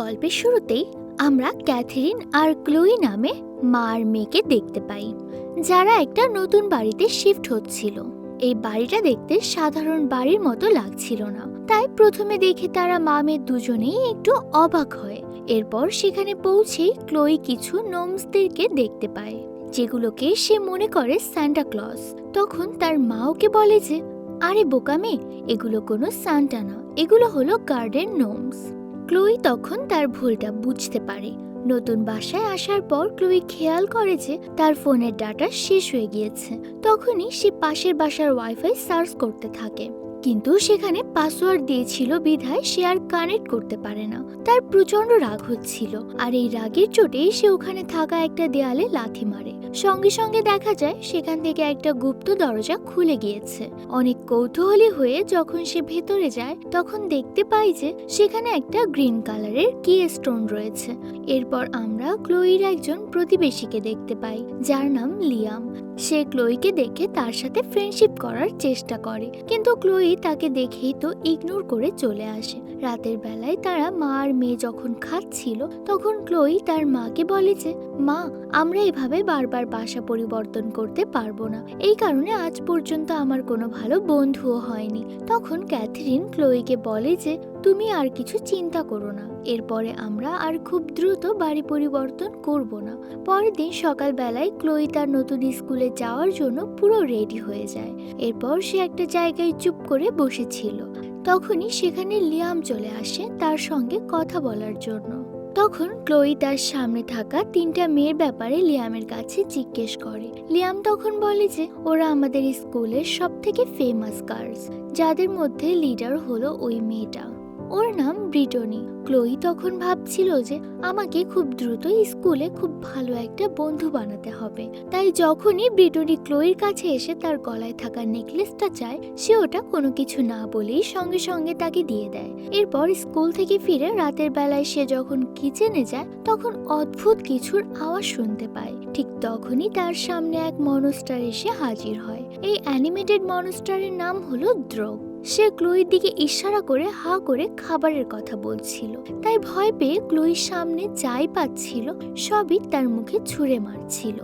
গল্পের শুরুতেই আমরা ক্যাথরিন আর ক্লোই নামে মা আর মেয়েকে দেখতে পাই, যারা একটা নতুন বাড়িতে শিফট হচ্ছিল। এই বাড়িটা দেখতে সাধারণ বাড়ির মতো লাগছিল না। তাই প্রথমে দেখে তারা মা মেয়ে দুজনেই একটু অবাক হয়। এরপর সেখানে পৌঁছেই ক্লোই কিছু নোমসদেরকে দেখতে পায়, যেগুলোকে সে মনে করে সান্টা ক্লজ তখন তার মা ওকে বলে যে, আরে বোকামে এগুলো কোনো সান্টা না, এগুলো হলো গার্ডেন নোমস। ক্লোই তখন তার ভুলটা বুঝতে পারে। নতুন বাসায় আসার পর ক্লুই খেয়াল করে যে তার ফোনের ডাটা শেষ হয়ে গিয়েছে। তখনই সে পাশের বাসার ওয়াইফাই সার্চ করতে থাকে। কিন্তু সেখানে পাসওয়ার্ড দিয়েছিল বিধায় সে আর কানেক্ট করতে পারে না। তার প্রচণ্ড রাগ হচ্ছিল। আর এই রাগের চোটেই সে ওখানে থাকা একটা দেয়ালে লাথি মারে। সঙ্গে সঙ্গে দেখা যায় সেখান থেকে একটা গুপ্ত দরজা খুলে গিয়েছে। অনেক কৌতূহলী হয়ে যখন সে ভেতরে যায়, তখন দেখতে পাই যে সেখানে একটা গ্রিন কালারের কি স্টোন রয়েছে। এরপর আমরা ক্লোইর একজন প্রতিবেশীকে দেখতে পাই, যার নাম লিয়াম। সে ক্লোইকে দেখে তার সাথে ফ্রেন্ডশিপ করার চেষ্টা করে, কিন্তু ক্লোই তাকে দেখেই তো ইগনোর করে চলে আসে। রাতের বেলায় তারা মা আর মেয়ে যখন খাচ্ছিল, তখন ক্লোই তার মাকে বলে যে, মা, আমরা এভাবে বারবার বাসা পরিবর্তন করতে পারব না। এই কারণে আজ পর্যন্ত আমার কোনো ভালো বন্ধুও হয়নি। তখন ক্যাথরিন ক্লোইকে বলে যে, তুমি আর কিছু চিন্তা করো না। এরপরে আমরা আর খুব দ্রুত বাড়ি পরিবর্তন করব না। পরের দিন সকালবেলায় ক্লোই তার নতুন স্কুলে যাওয়ার জন্য পুরো রেডি হয়ে যায়। এরপর সে একটা জায়গায় চুপ করে বসেছিল। তখনই সেখানে লিয়াম চলে আসে তার সঙ্গে কথা বলার জন্য। তখন ক্লোই তার সামনে থাকা তিনটা মেয়ের ব্যাপারে লিয়ামের কাছে জিজ্ঞেস করে। লিয়াম তখন বলে যে, ওরা আমাদের স্কুলের সব থেকে ফেমাস গার্লস যাদের মধ্যে লিডার হলো ওই মেয়েটা। ওর নাম ব্রিটনি। ক্লোই তখন ভাবছিল যে আমাকে খুব দ্রুত স্কুলে খুব ভালো একটা বন্ধু বানাতে হবে। তাই যখনই ব্রিটনি ক্লোইর কাছে এসে তার গলায় থাকা নেকলেসটা চায়, সে ওটা কোনো কিছু না বলেই সঙ্গে সঙ্গে তাকে দিয়ে দেয়। এরপর স্কুল থেকে ফিরে রাতের বেলায় সে যখন কিচেনে যায়, তখন অদ্ভুত কিছুর আওয়াজ শুনতে পায়। ঠিক তখনই তার সামনে এক মনস্টার এসে হাজির হয়। এই অ্যানিমেটেড মনস্টারের নাম হলো দ্রোগ সে ক্লোইর দিকে ইশারা করে হা করে খাবারের কথা বলছিল। তাই ভয় পেয়ে ক্লোইর সামনে যাই পাচ্ছিল, সবই তার মুখে ছুঁড়ে মারছিল।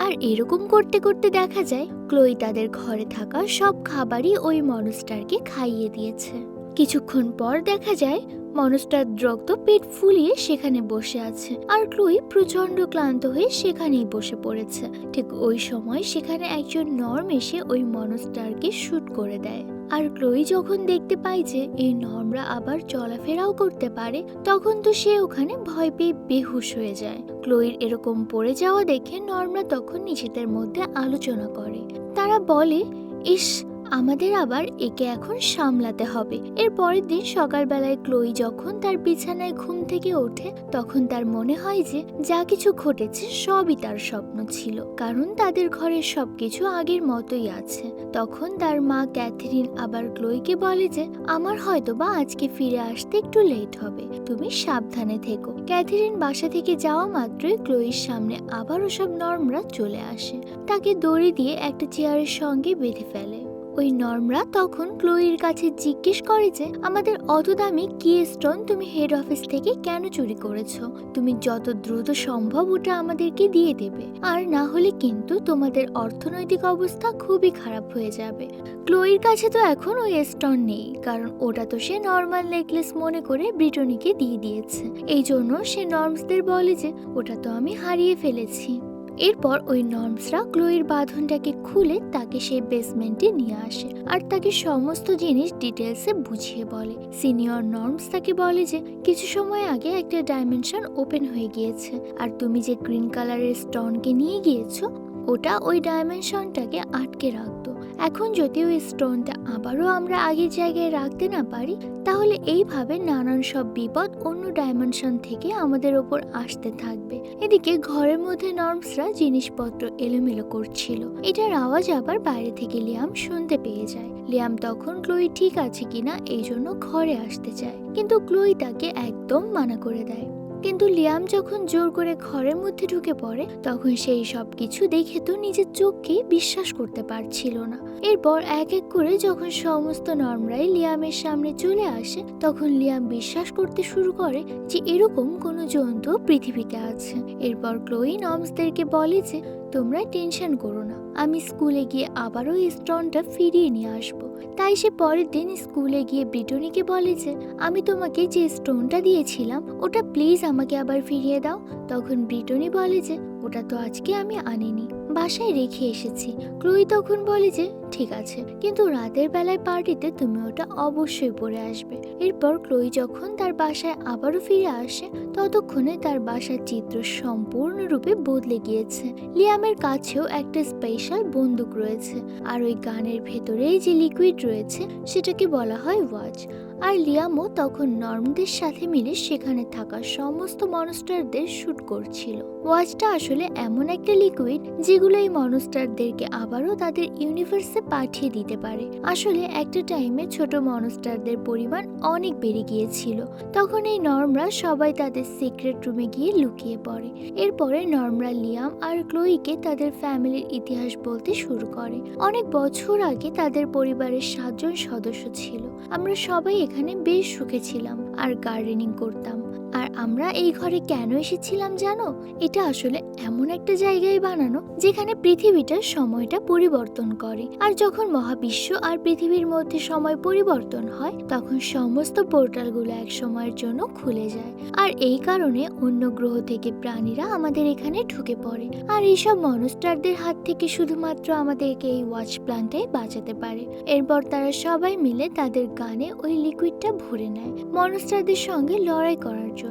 আর এরকম করতে করতে দেখা যায়, ক্লোই তাদের ঘরে থাকা সব খাবারই ওই মনস্টারকে খাইয়ে দিয়েছে। কিছুক্ষণ পর দেখা যায়, মনস্টার দ্রগ্ধ পেট ফুলিয়ে সেখানে বসে আছে আর ক্লোই প্রচণ্ড ক্লান্ত হয়ে সেখানেই বসে পড়েছে। ঠিক ওই সময় সেখানে একজন নর্ম এসে ওই মনস্টারকে শুট করে দেয়। আর ক্লোই যখন দেখতে পায় যে এই নর্মরা আবার চলাফেরাও করতে পারে, তখন তো সে ওখানে ভয় পেয়ে বেহুশ হয়ে যায়। ক্লোইর এরকম পড়ে যাওয়া দেখে নর্মরা তখন নিজেদের মধ্যে আলোচনা করে। তারা বলে, ইস আমাদের আবার একে এখন সামলাতে হবে। এর পরের দিন সকালবেলায় ক্লোই যখন তার বিছানায় ঘুম থেকে ওঠে, তখন তার মনে হয় যে যা কিছু ঘটেছে সবই তার স্বপ্ন ছিল। কারণ তাদের ঘরের সবকিছু আগের মতোই আছে। তখন তার মা ক্যাথরিন আবার ক্লোইকে বলে যে, আমার হয়তো বা আজকে ফিরে আসতে একটু লেট হবে। তুমি সাবধানে থেকো। ক্যাথরিন বাসা থেকে যাওয়া মাত্রই ক্লোইর সামনে আবারও সব নর্মরা চলে আসে। তাকে দড়ি দিয়ে একটা চেয়ারের সঙ্গে বেঁধে ফেলে। ওই নর্মরা তখন ক্লোইর কাছে জিজ্ঞেস করে যে, আমাদের অত দামি কি স্টোন তুমি হেড অফিস থেকে কেন চুরি করেছ? তুমি যত দ্রুত সম্ভব ওটা আমাদেরকে দিয়ে দেবে। আর না হলে কিন্তু তোমাদের অর্থনৈতিক অবস্থা খুবই খারাপ হয়ে যাবে। ক্লোইর কাছে তো এখন ওই স্টোন নেই, কারণ ওটা তো সে নর্মাল নেকলেস মনে করে ব্রিটনিকে দিয়ে দিয়েছে। এই জন্য সে নর্মসদের বলে যে, ওটা তো আমি হারিয়ে ফেলেছি। এরপর ওই নর্মসরা ক্লোয়ের বাঁধনটাকে খুলে তাকে সেই বেসমেন্টে নিয়ে আসে আর তাকে সমস্ত জিনিস ডিটেলসে বুঝিয়ে বলে। সিনিয়র নর্মস তাকে বলে যে, কিছু সময় আগে একটা ডাইমেনশন ওপেন হয়ে গিয়েছে আর তুমি যে গ্রিন কালারের স্টোনকে নিয়ে গিয়েছো, ওটা ওই ডাইমেনশনটাকে আটকে রাখতো। এখন যদি ওই স্টোনটা আবারও আমরা আগের জায়গায় রাখতে না পারি, তাহলে এইভাবে নানান সব বিপদ অন্য ডাইমেনশন থেকে আমাদের ওপর আসতে থাকবে। এদিকে ঘরের মধ্যে নর্মসরা জিনিসপত্র এলোমেলো করছিল। এটার আওয়াজ আবার বাইরে থেকে লিয়াম শুনতে পেয়ে যায়। লিয়াম তখন ক্লোই ঠিক আছে কিনা, এই জন্য ঘরে আসতে চায়। কিন্তু ক্লোই তাকে একদম মানা করে দেয়। কিন্তু লিয়াম যখন জোর করে ঘরের মধ্যে ঢুকে পড়ে, তখন সেই সব কিছু দেখে তো নিজের চোখকেই বিশ্বাস করতে পারছিল না। এরপর এক এক করে যখন সমস্ত নর্মরাই লিয়ামের সামনে চলে আসে, তখন লিয়াম বিশ্বাস করতে শুরু করে যে এরকম কোনো জন্তু পৃথিবীতে আছে। এরপর ক্লোই নর্মসদেরকে বলে যে, তোমরা টেনশন করো না, আমি স্কুলে গিয়ে আবারও এই স্টোনটা ফিরিয়ে নিয়ে আসব। তাই সে পরের দিন স্কুলে গিয়ে ব্রিটনিকে বলে যে, আমি তোমাকে যে স্টোনটা দিয়েছিলাম, ওটা প্লিজ আমাকে আবার ফিরিয়ে দাও। তখন ব্রিটনি বলে যে, ওটা তো আজকে আমি আনিনি। বাসায় রেখে এসেছি। ক্লোই তখন বলে যে, ঠিক আছে, কিন্তু রাতের বেলায় পার্টিতে তুমি ওটা অবশ্যই পরে আসবে। এরপর ক্লোই যখন তার বাসায় আবারও ফিরে আসে, ততক্ষণে তার বাসার চিত্র সম্পূর্ণরূপে বদলে গিয়েছে। লিয়ামের কাছেও একটা স্পেশাল বন্দুক রয়েছে, আর ওই গানের ভেতরেই যে লিকুইড রয়েছে, সেটাকে বলা হয় ওয়াচ আর লিয়ামও তখন নর্মদের সাথে মিলে সেখানে থাকা সমস্ত মনস্টারদের শুট করছিল। ওয়াচটা আসলে এমন একটা লিকুইড যেগুলো এই মনস্টারদেরকে আবারও তাদের ইউনিভার্সে পাঠিয়ে দিতে পারে। আসলে একটা টাইমে ছোট মনস্টারদের পরিমাণ অনেক বেড়ে গিয়েছিল। তখন এই নর্মরা সবাই তাদের সিক্রেট রুমে গিয়ে লুকিয়ে পড়ে। এরপরে নর্মরা লিয়াম আর ক্লোইকে তাদের ফ্যামিলির ইতিহাস বলতে শুরু করে। অনেক বছর আগে তাদের পরিবারের সাতজন সদস্য ছিল। আমরা সবাই এখানে বেশ সুখে ছিলাম আর গার্ডেনিং করতাম। আর আমরা এই ঘরে কেন এসেছিলাম জানো? এটা আসলে এমন একটা জায়গায় বানানো যেখানে পৃথিবীটার সময়টা পরিবর্তন করে। আর যখন মহাবিশ্ব আর পৃথিবীর মধ্যে সময় পরিবর্তন হয়, তখন সমস্ত পোর্টালগুলো এক সময়ের জন্য খুলে যায়। আর এই কারণে অন্য গ্রহ থেকে প্রাণীরা আমাদের এখানে ঢুকে পড়ে। আর এইসব মনস্টারদের হাত থেকে শুধুমাত্র আমাদেরকে এই ওয়াচ প্ল্যান্টে বাঁচাতে পারে। এরপর তারা সবাই মিলে তাদের গানে ওই লিকুইডটা ভরে নেয়। মনস্টারদের সঙ্গে লড়াই করার জন্য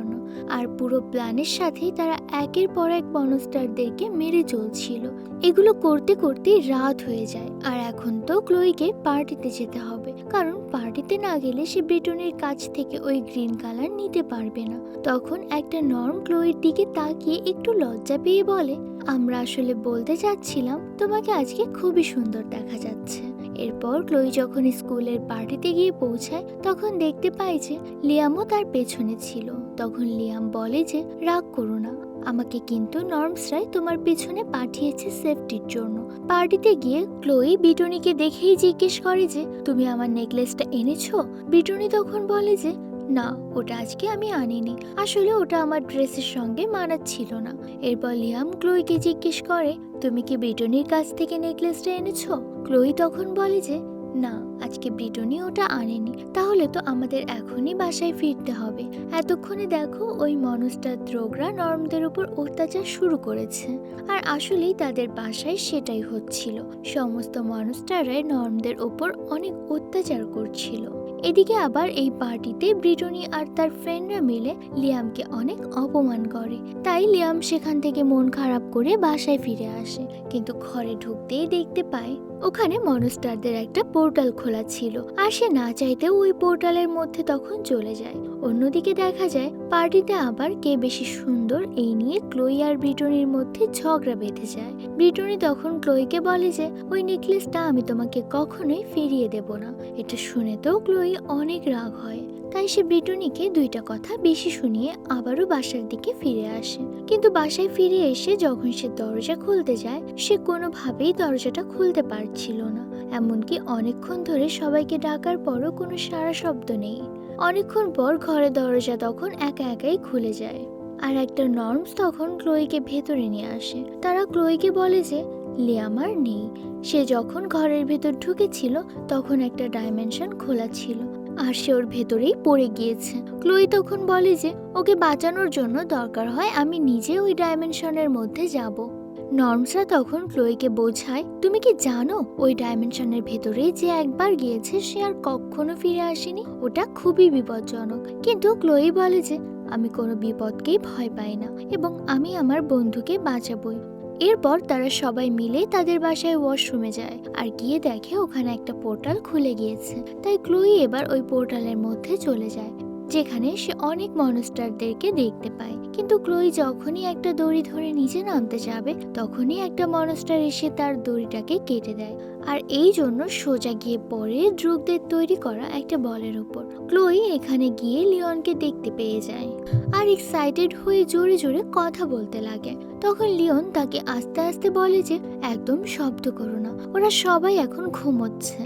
আর পুরো প্ল্যানের সাথেই তারা একের পর এক মনস্টারদেরকে মেরে চলছিল। এগুলো করতে করতেই রাত হয়ে যায়। আর এখন তো ক্লোইকে পার্টিতে যেতে হবে। কারণ পার্টিতে না গেলে সে ব্রিটনের কাছ থেকে ওই গ্রিন কালার নিতে পারবে না। তখন একটা নর্ম ক্লোয়ের দিকে তাকিয়ে একটু লজ্জা পেয়ে বলে, আমরা আসলে বলতে চাচ্ছিলাম, তোমাকে আজকে খুবই সুন্দর দেখা যাচ্ছে। এরপর ক্লোই যখন স্কুলের পার্টিতে গিয়ে পৌঁছায়, তখন দেখতে পায় যে লিয়ামও তার পেছনে ছিল। তখন লিয়াম বলে যে, রাগ করো না। আমাকে কিন্তু নর্মসরাই তোমার পেছনে পাঠিয়েছে সেফটির জন্য। পার্টিতে গিয়ে ক্লোই বিটনিকে দেখেই জিজ্ঞেস করে যে, তুমি আমার নেকলেসটা এনেছো? বিটনি তখন বলে যে না, ওটা আজকে আমি আনিনি। আসলে ওটা আমার ড্রেসের সঙ্গে মানাচ্ছিল না। এরপর লিয়াম ক্লোইকে জিজ্ঞেস করে, তুমি কি ব্রিটনির কাছ থেকে নেকলেসটা এনেছো? ক্লোই তখন বলে যে, না, আজকে ব্রিটনি ওটা আনেনি। তাহলে তো আমাদের এখনই বাসায় ফিরতে হবে। এতক্ষণে দেখো, ওই মনস্টার দ্রোগরা নরমদের উপর অত্যাচার শুরু করেছে। আর আসলেই তাদের বাসায় সেটাই হচ্ছিল। সমস্ত মনস্টাররাই নর্মদের ওপর অনেক অত্যাচার করছিল। এদিকে আবার এই পার্টিতে ব্রিটনি আর তার ফ্রেন্ডরা মিলে লিয়ামকে অনেক অপমান করে। তাই লিয়াম সেখান থেকে মন খারাপ করে বাসায় ফিরে আসে। কিন্তু ঘরে ঢুকতেই দেখতে পায় ওখানে মনস্টারদের একটা পোর্টাল খোলা ছিল, আর সে না চাইতে ওই পোর্টালের মধ্যে তখন চলে যায়। অন্যদিকে দেখা যায়, পার্টিতে আবার কে বেশি সুন্দর এই নিয়ে ক্লোই আর ব্রিটনির মধ্যে ঝগড়া বেঁধে যায়। ব্রিটনি তখন ক্লোইকে বলে যে, ওই নেকলেসটা আমি তোমাকে কখনোই ফিরিয়ে দেব না। এটা শুনে তো ক্লোই অনেক রাগ হয়। তাই সে ব্রিটনিকে দুইটা কথা বেশি শুনিয়ে আবারও বাসার দিকে ফিরে আসে। কিন্তু বাসায় ফিরে এসে যখন সে দরজা খুলতে যায়, সে কোনোভাবেই দরজাটা খুলতে পারছিল না। এমনকি অনেকক্ষণ ধরে সবাইকে ডাকার পরও কোনো সারা শব্দ নেই। অনেকক্ষণ পর ঘরের দরজা তখন একা একাই খুলে যায়। আর একটা নর্মস তখন ক্লোইকে ভেতরে নিয়ে আসে। তারা ক্লোইকে বলে যে লিয়াম আর নেই। সে যখন ঘরের ভেতর ঢুকেছিল, তখন একটা ডাইমেনশন খোলা ছিল। আর সে ওর ভেতরেই পড়ে গিয়েছে। ক্লোই তখন বলে যে, ওকে বাঁচানোর জন্য দরকার হয়, আমি নিজে ওই ডাইমেনশনের মধ্যে যাব। নর্মসরা তখন ক্লোইকে বোঝায়, তুমি কি জানো ওই ডাইমেনশনের ভেতরে যে একবার গিয়েছে, সে আর কখনো ফিরে আসেনি? ওটা খুবই বিপজ্জনক। কিন্তু ক্লোই বলে যে, আমি কোনো বিপদকেই ভয় পাই না এবং আমি আমার বন্ধুকে বাঁচাবই। এরপর তারা সবাই মিলে তাদের বাসায় ওয়াশরুমে যায় আর গিয়ে দেখে ওখানে একটা পোর্টাল খুলে গিয়েছে। তাই ক্লুই এবার ওই পোর্টালের মধ্যে চলে যায়। যেখানে সে অনেক মনস্টারদেরকে দেখতে পায়। কিন্তু ক্লোই যখনই একটা দড়ি ধরে নিচে নামতে যাবে, তখনই একটা মনস্টার এসে তার দড়িটাকে কেটে দেয়। আর এই জন্য সোজা গিয়ে পরে ড্রুগদের তৈরি করা একটা বলের উপর। ক্লোই এখানে গিয়ে লিওনকে দেখতে পেয়ে যায় আর এক্সাইটেড হয়ে জোরে জোরে কথা বলতে লাগে। তখন লিওন তাকে আস্তে আস্তে বলে যে, একদম শব্দ করো না, ওরা সবাই এখন ঘুমোচ্ছে।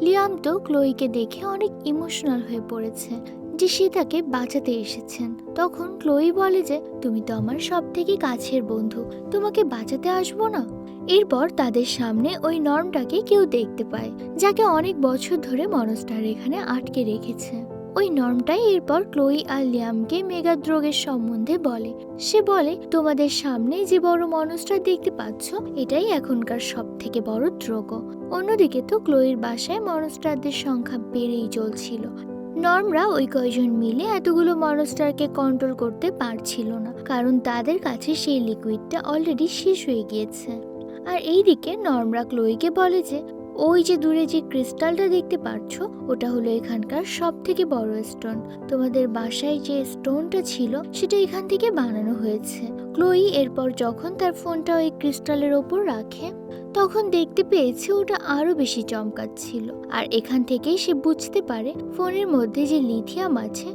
লিয়াম তো ক্লোইকে দেখে অনেক ইমোশনাল হয়ে পড়েছে। যে সে তাকে বাঁচাতে এসেছেন। তখন ক্লোই বলে যে, তুমি তো আমার সব থেকে কাছের বন্ধু, তোমাকে বাঁচাতে আসব না? এরপর তাদের সামনে ওই নর্মটাকে কেউ দেখতে পায়, যাকে অনেক বছর ধরে মনস্টার এখানে আটকে রেখেছে। ওই নর্মটাই এরপর ক্লোই আর লিয়ামকে মেগাদ্রোগের সম্বন্ধে বলে। সে বলে, তোমাদের সামনে যে বড় মনস্টার দেখতে পাচ্ছ, এটাই এখনকার সব থেকে বড় দ্রোগ অন্যদিকে তো ক্লোইর বাসায় মনস্টারদের সংখ্যা বেড়েই চলছিল। নর্মরা ওই কয়জন মিলে এতগুলো মনস্টারকে কন্ট্রোল করতে পারছিল না, কারণ তাদের কাছে সেই লিকুইডটা অলরেডি শেষ হয়ে গিয়েছে। আর এইদিকে নর্মরা ক্লোইকে বলে যে, ওই যে দূরে যে ক্রিস্টালটা দেখতে পাচ্ছ ওটা হলো এখানকার সব থেকে বড় স্টোন তোমাদের বাসায় যে স্টোনটা ছিল, সেটা এখান থেকে বানানো হয়েছে। ক্লোই এরপর যখন তার ফোনটা ওই ক্রিস্টালের ওপর রাখে তখন দেখতে পেয়েছে ওটা আরও বেশি চমকাচ্ছিল। আর এখান থেকেই সে বুঝতে পারে ফোনের মধ্যে যে লিথিয়াম আছে,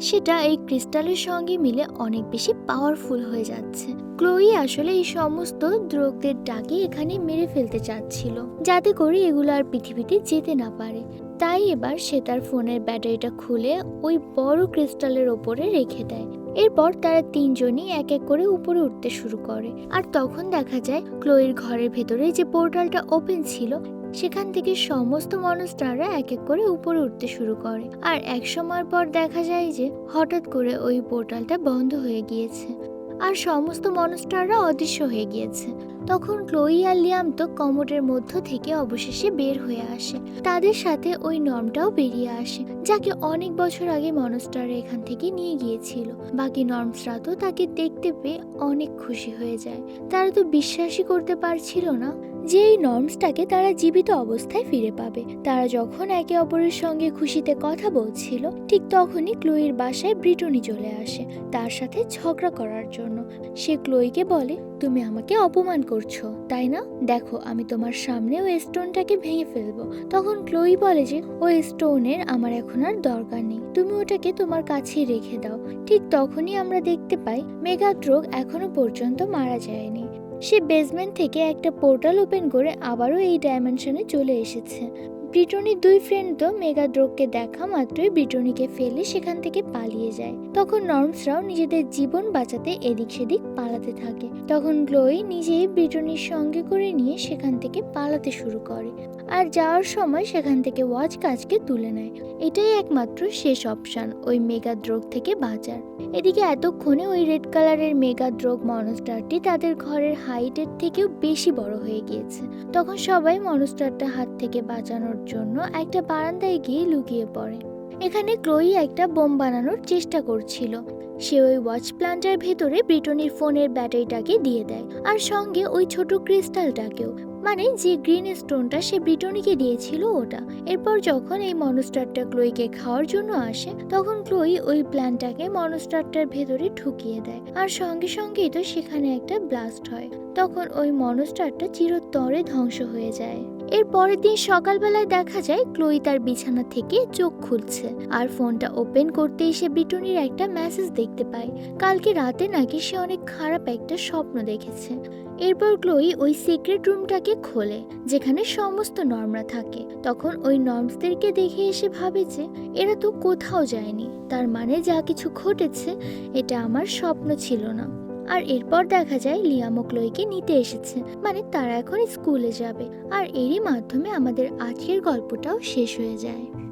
সেটা এই ক্রিস্টালের সঙ্গে মিলে অনেক বেশি পাওয়ারফুল হয়ে যাচ্ছে। ক্লোই আসলে এই সমস্ত দ্রোগদের ডাকে এখানে মেরে ফেলতে চাচ্ছিল, যাতে করে এগুলো আর পৃথিবীতে যেতে না পারে। তাই এবার সে তার ফোনের ব্যাটারিটা খুলে ওই বড় ক্রিস্টালের ওপরে রেখে দেয়। এরপর তারা তিনজনই এক এক করে উপরে উঠতে শুরু করে। আর তখন দেখা যায়, ক্লোয়ের ঘরের ভেতরে যে পোর্টালটা ওপেন ছিল, সেখান থেকে সমস্ত মনস্টাররা এক এক করে উপরে উঠতে শুরু করে। আর এক সময় পর দেখা যায় যে, হঠাৎ করে ওই পোর্টালটা বন্ধ হয়ে গিয়েছে। আর সমস্ত মনস্টাররা অদৃশ্য হয়ে গিয়েছে। তখন ক্লোই আর লিয়াম তো কমোডের মধ্য থেকে অবশেষে বের হয়ে আসে। তাদের সাথে ওই নর্মটাও বেরিয়ে আসে, যাকে অনেক বছর আগে মনস্টার এখান থেকে নিয়ে গিয়েছিল। বাকি নর্মসরা তো তাকে দেখতে পেয়ে অনেক খুশি হয়ে যায়। তারা তো বিশ্বাসই করতে পারছিল না। যে এই নর্মসটাকে তারা জীবিত অবস্থায় ফিরে পাবে। তারা যখন একে অপরের সঙ্গে খুশিতে কথা বলছিল, ঠিক তখনই ক্লোইর বাসায় ব্রিটনি চলে আসে, তার সাথে ঝগড়া করার জন্য। সে ক্লোইকে বলে, তুমি আমাকে অপমান করছ, তাই না? দেখো, আমি তোমার সামনে ওই স্টোনটাকে ভেঙে ফেলব। তখন ক্লোই বলে যে, ওই স্টোনের আমার এখন আর দরকার নেই। তুমি ওটাকে তোমার কাছেই রেখে দাও। ঠিক তখনই আমরা দেখতে পাই মেগাদ্রোগ এখনও পর্যন্ত মারা যায়নি। সে বেসমেন্ট থেকে একটা পোর্টাল ওপেন করে আবারও এই ডাইমেনশনে চলে এসেছে। ব্রিটনির দুই ফ্রেন্ড তো মেগাদ্রোককে দেখা মাত্রই ব্রিটনিকে ফেলে সেখান থেকে পালিয়ে যায়। তখন নর্মসরাও নিজেদের জীবন বাঁচাতে এদিক সেদিক পালাতে থাকে। তখন গ্লোই নিজেই ব্রিটনির সঙ্গে করে নিয়ে সেখান থেকে পালাতে শুরু করে। আর যাওয়ার সময় সেখান থেকে ওয়াচ কাজকে তুলে নেয়। এটাই একমাত্র শেষ অপশন, ওই মেগা মেগাদ্রোগ থেকে বাঁচার। এদিকে এতক্ষণে ওই রেড কালারের মেগা মেগাদ্রোগ মনস্টারটি তাদের ঘরের হাইটের থেকেও বেশি বড় হয়ে গিয়েছে। তখন সবাই মনস্টারটা হাত থেকে বাঁচানোর জন্য একটা বারান্দায় গিয়ে লুকিয়ে পড়ে। এখানে ক্লোই একটা বোম বানানোর চেষ্টা করছিল। সে ওই ওয়াচ প্লান্টার ভেতরে ব্রিটনির ফোনের ব্যাটারিটাকে দিয়ে দেয়, আর সঙ্গে ওই ছোট ক্রিস্টালটাকেও। মানে যে গ্রিন স্টোনটা সে ব্রিটনিকে দিয়েছিল ওটা। এরপর যখন এই মনস্টারটা ক্লোইকে খাওয়ার জন্য আসে, তখন ক্লোই ওই প্ল্যানটাকে মনস্টারটার ভেতরে ঢুকিয়ে দেয়। আর সঙ্গে সঙ্গেই তো সেখানে একটা ব্লাস্ট হয়। তখন ওই মনস্টারটা চিরতরে ধ্বংস হয়ে যায়। এর পরের দিন সকালবেলায় দেখা যায় ক্লোই তার বিছানা থেকে চোখ খুলছে আর ফোনটা ওপেন করতেই সে বিটনির একটা মেসেজ দেখতে পায়। কালকে রাতে নাকি সে অনেক খারাপ একটা স্বপ্ন দেখেছে। এরপর ক্লোই ওই সিক্রেট রুমটাকে খোলে, যেখানে সমস্ত নর্মরা থাকে। তখন ওই নর্মসদেরকে দেখে এসে ভাবে যে, এরা তো কোথাও যায়নি। তার মানে যা কিছু ঘটেছে, এটা আমার স্বপ্ন ছিল না। আর এরপর দেখা যায় লিয়ামো ক্লোইকে নিতে এসেছে। মানে তারা এখন স্কুলে যাবে। আর এরই মাধ্যমে আমাদের আজকের গল্পটাও শেষ হয়ে যায়।